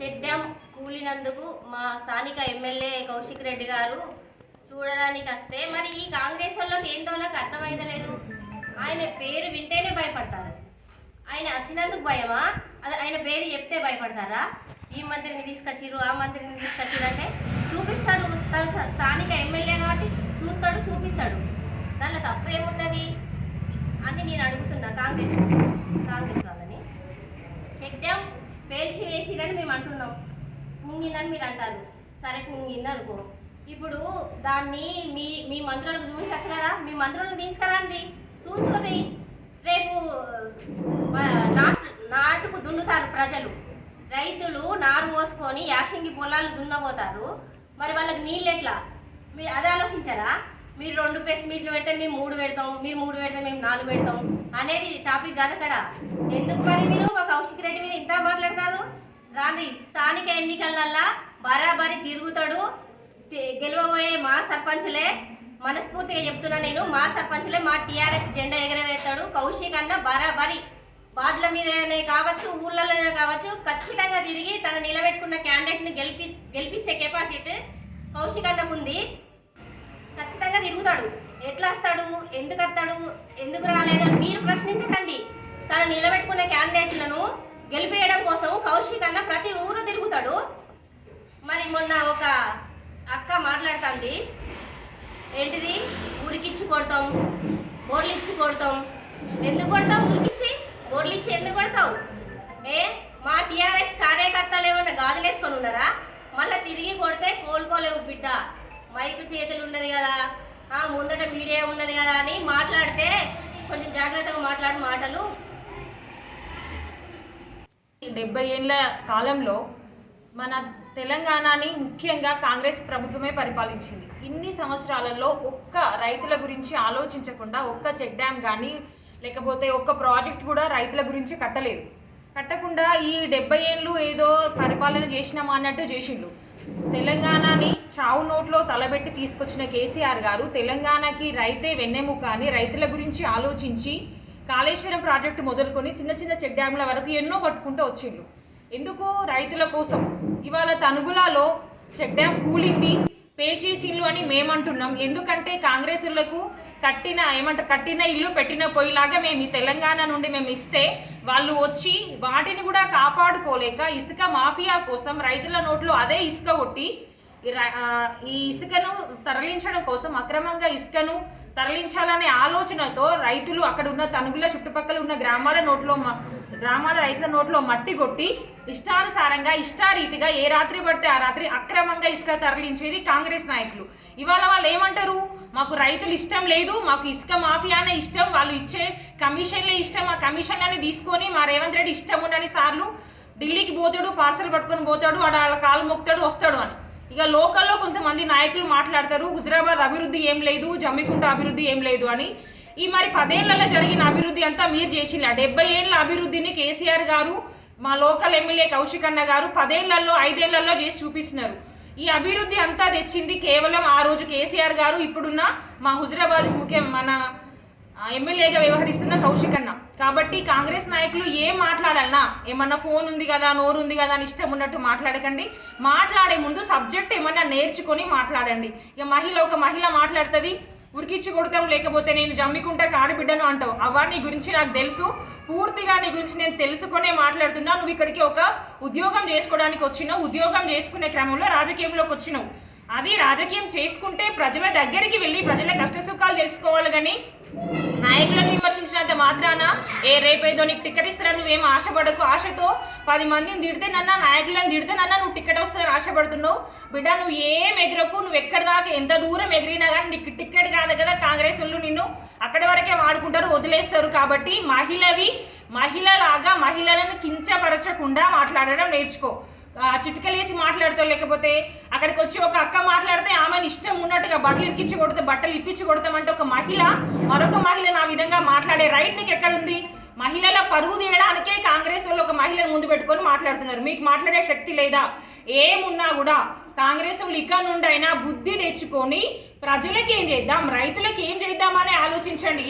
Check dam కూలినందుకు మా స్థానిక MLA Kaushik Reddy గారు చూడడానికి వస్తే మరి ఈ కాంగ్రెస్ వాళ్ళకి ఏందో నాకు అర్థమైతలేదు. ఆయన పేరు వింటేనే భయపడతారు. ఆయన వచ్చినందుకు భయమా? అది ఆయన పేరు చెప్తే భయపడతారా? ఈ మంత్రిని తీసుకొచ్చిర్రు ఆ మంత్రిని తీసుకొచ్చిర్రు అంటే చూపిస్తాడు. తను స్థానిక ఎమ్మెల్యే కాబట్టి చూస్తాడు చూపిస్తాడు. దానిలో తప్పేమున్నది అని నేను అడుగుతున్నా. కాంగ్రెస్ కాంగ్రెస్ వాళ్ళని. చెక్ డ్యామ్ పేల్చి వేసిరని మేము అంటున్నాం. కుంగిందని మీరు అంటారు. సరే కుంగింది అనుకో. ఇప్పుడు దాన్ని మీ మీ మంత్రులకు చూపించచ్చు కదా మీ మంత్రులను తీసుకురండి. చూసుకుని రేపు నాటు నాటుకు దున్నుతారు ప్రజలు. రైతులు నారు పోసుకొని యాసంగి పొలాలు దున్నబోతారు. మరి వాళ్ళకి నీళ్ళు ఎట్లా? మీరు అదే ఆలోచించారా? మీరు రెండు ప్రెస్ మీట్లు పెడితే మేము మూడు పెడతాం మీరు మూడు పెడితే మేము నాలుగు పెడతాం అనేది టాపిక్ కాదు అక్కడ. ఎందుకు మరి మీరు? మా కౌశిక్ రెడ్డి మీద ఇంత మాట్లాడతారు? రాని స్థానిక ఎన్నికలల్లా బరాబరి తిరుగుతాడు. గెలవబోయే మా సర్పంచులే. మనస్ఫూర్తిగా చెప్తున్నా నేను మా సర్పంచులే మా టీఆర్ఎస్ జెండా ఎగరవేస్తాడు. కౌశిక్ అన్న బరాబరి. వార్డుల మీదనే కావచ్చు ఊళ్ళలోనే కావచ్చు ఖచ్చితంగా తిరిగి తన నిలబెట్టుకున్న క్యాండిడేట్ని గెలిపి గెలిపించే కెపాసిటీ కౌశిక్ అన్నకు ఉంది. ఖచ్చితంగా తిరుగుతాడు. ఎట్లా వస్తాడు? ఎందుకు వస్తాడు? ఎందుకు రాలేదు? అని మీరు ప్రశ్నించకండి. తను నిలబెట్టుకునే క్యాండిడేట్లను గెలిపేయడం కోసం కౌశిక్ అన్న ప్రతి ఊరు తిరుగుతాడు. మరి మొన్న ఒక అక్క మాట్లాడుతుంది. ఏంటిది? ఉరికిచ్చి కొడతాం. బోర్లు ఇచ్చి కొడతాం. ఎందుకు కొడతావు ఉరికిచ్చి బోర్లు ఇచ్చి ఎందుకు కొడతావు? ఏ? మా టీఆర్ఎస్ కార్యకర్తలు ఏమన్నా గాజులేసుకొని ఉన్నారా? మళ్ళీ తిరిగి కొడితే కోలుకోలేవు బిడ్డ. మైకు చేతులు ఉన్నది కదా. ఆ ముందట మీడియా ఉన్నది కదా అని మాట్లాడితే కొంచెం జాగ్రత్తగా మాట్లాడిన మాటలు. డెబ్బై ఏళ్ళ కాలంలో మన తెలంగాణని ముఖ్యంగా కాంగ్రెస్ ప్రభుత్వమే పరిపాలించింది. ఇన్ని సంవత్సరాలలో ఒక్క రైతుల గురించి ఆలోచించకుండా ఒక్క చెక్ డ్యామ్ కానీ లేకపోతే ఒక్క ప్రాజెక్ట్ కూడా రైతుల గురించి కట్టలేదు. కట్టకుండా ఈ డెబ్బై ఏళ్ళు ఏదో పరిపాలన చేసినామా అన్నట్టు చేసిండు తెలంగాణని చావు నోట్లో తలబెట్టి తీసుకొచ్చిన కేసీఆర్ గారు తెలంగాణకి రైతే వెన్నెముక అని రైతుల గురించి ఆలోచించి కాళేశ్వరం ప్రాజెక్టు మొదలుకొని చిన్న చిన్న చెక్ డ్యామ్ల వరకు ఎన్నో కట్టుకుంటూ వచ్చిండ్రు. ఎందుకు? రైతుల కోసం. ఇవాళ తనుగులాలో చెక్ డ్యామ్ కూలింది పేల్చేసిల్లు అని మేమంటున్నాం. ఎందుకంటే కాంగ్రెసులకు కట్టిన ఏమంటారు కట్టిన ఇల్లు పెట్టిన పొయ్యిలాగా మేము ఈ తెలంగాణ నుండి మేము ఇస్తే వాళ్ళు వచ్చి వాటిని కూడా కాపాడుకోలేక ఇసుక మాఫియా కోసం రైతుల నోట్లో అదే ఇసుక కొట్టి ఈ ఈ ఇసుకను తరలించడం కోసం అక్రమంగా ఇసుకను తరలించాలనే ఆలోచనతో రైతులు అక్కడ ఉన్న తణుగుల చుట్టుపక్కల ఉన్న గ్రామాల నోట్లో గ్రామాల రైతుల నోట్లో మట్టి కొట్టి ఇష్టానుసారంగా ఇష్టారీతిగా ఏ రాత్రి పడితే ఆ రాత్రి అక్రమంగా ఇసుక తరలించేది కాంగ్రెస్ నాయకులు. ఇవాళ వాళ్ళు ఏమంటారు? మాకు రైతులు ఇష్టం లేదు మాకు ఇసుక మాఫియానే ఇష్టం వాళ్ళు ఇచ్చే కమిషన్లే ఇష్టం ఆ కమిషన్లని తీసుకొని మా రేవంత్ రెడ్డి ఇష్టం ఉండని సార్లు ఢిల్లీకి పోతాడు పార్సల్ పట్టుకొని పోతాడు వాడు వాళ్ళ కాలు మొక్తాడు వస్తాడు అని. ఇక లోకల్లో కొంతమంది నాయకులు మాట్లాడతారు హుజరాబాద్ అభివృద్ధి ఏం లేదు జమ్మికుంట అభివృద్ధి ఏం లేదు అని. ఈ మరి పదేళ్ళలో జరిగిన అభివృద్ధి అంతా మీరు చేసిన డెబ్బై ఏళ్ళ అభివృద్ధిని కేసీఆర్ గారు మా లోకల్ ఎమ్మెల్యే కౌశిక్ అన్న గారు పదేళ్ళలో ఐదేళ్ళలో చేసి చూపిస్తున్నారు. ఈ అభివృద్ధి అంతా తెచ్చింది కేవలం ఆ రోజు కేసీఆర్ గారు ఇప్పుడున్న మా హుజరాబాద్ ముఖ్యం మన ఎమ్మెల్యేగా వ్యవహరిస్తున్న కౌశిక్ అన్న. కాబట్టి కాంగ్రెస్ నాయకులు ఏం మాట్లాడాలన్నా ఏమన్నా ఫోన్ ఉంది కదా నోరు ఉంది కదా అని ఇష్టం ఉన్నట్టు మాట్లాడకండి. మాట్లాడే ముందు సబ్జెక్ట్ ఏమన్నా నేర్చుకొని మాట్లాడండి. ఇక మహిళ ఒక మహిళ మాట్లాడుతుంది ఉరికిచ్చి కొడతాం లేకపోతే నేను జమ్మికుంటా ఆడబిడ్డను అంటావు. అవ్వ నీ గురించి నాకు తెలుసు. పూర్తిగా నీ గురించి నేను తెలుసుకునే మాట్లాడుతున్నా. నువ్వు ఇక్కడికి ఒక ఉద్యోగం చేసుకోవడానికి వచ్చినావు. ఉద్యోగం చేసుకునే క్రమంలో రాజకీయంలోకి వచ్చినావు. అది రాజకీయం చేసుకుంటే ప్రజల దగ్గరికి వెళ్ళి ప్రజల కష్ట సుఖాలు తెలుసుకోవాలి కానీ నాయకులను విమర్శించినంత మాత్రాన ఏ రేపేదో నీకు టికెట్ ఇస్తారా నువ్వేం ఆశపడకు. ఆశతో పది మందిని తిడితే నన్న నాయకులను తిడితే నన్న నువ్వు టికెట్ వస్తుందని ఆశపడుతున్నావు. బిడ్డ నువ్వు ఏం ఎగరకు నువ్వు ఎక్కడి దాకా ఎంత దూరం ఎగిరినా కానీ నీకు టికెట్ కాదు కదా కాంగ్రెస్ వాళ్ళు నిన్ను అక్కడి వరకే వాడుకుంటారు వదిలేస్తారు. కాబట్టి మహిళవి మహిళలాగా మహిళలను కించపరచకుండా మాట్లాడడం నేర్చుకో. చిటికలేసి మాట్లాడతావు లేకపోతే అక్కడికి వచ్చి ఒక అక్క మాట్లాడితే ఆమెను ఇష్టం ఉన్నట్టుగా బట్టలు ఇప్పించి కొడితే బట్టలు ఇప్పించి కొడతామంటే ఒక మహిళ మరొక మహిళను ఆ విధంగా మాట్లాడే రైట్ నీకు ఎక్కడుంది మహిళల పరువు తీయడానికే కాంగ్రెస్ వాళ్ళు ఒక మహిళను ముందు పెట్టుకొని మాట్లాడుతున్నారు. మీకు మాట్లాడే శక్తి లేదా? ఏమున్నా కూడా కాంగ్రెస్ వాళ్ళు ఇక నుండి అయినా బుద్ధి తెచ్చుకొని ప్రజలకి ఏం చేద్దాం? రైతులకి ఏం చేద్దామని ఆలోచించండి.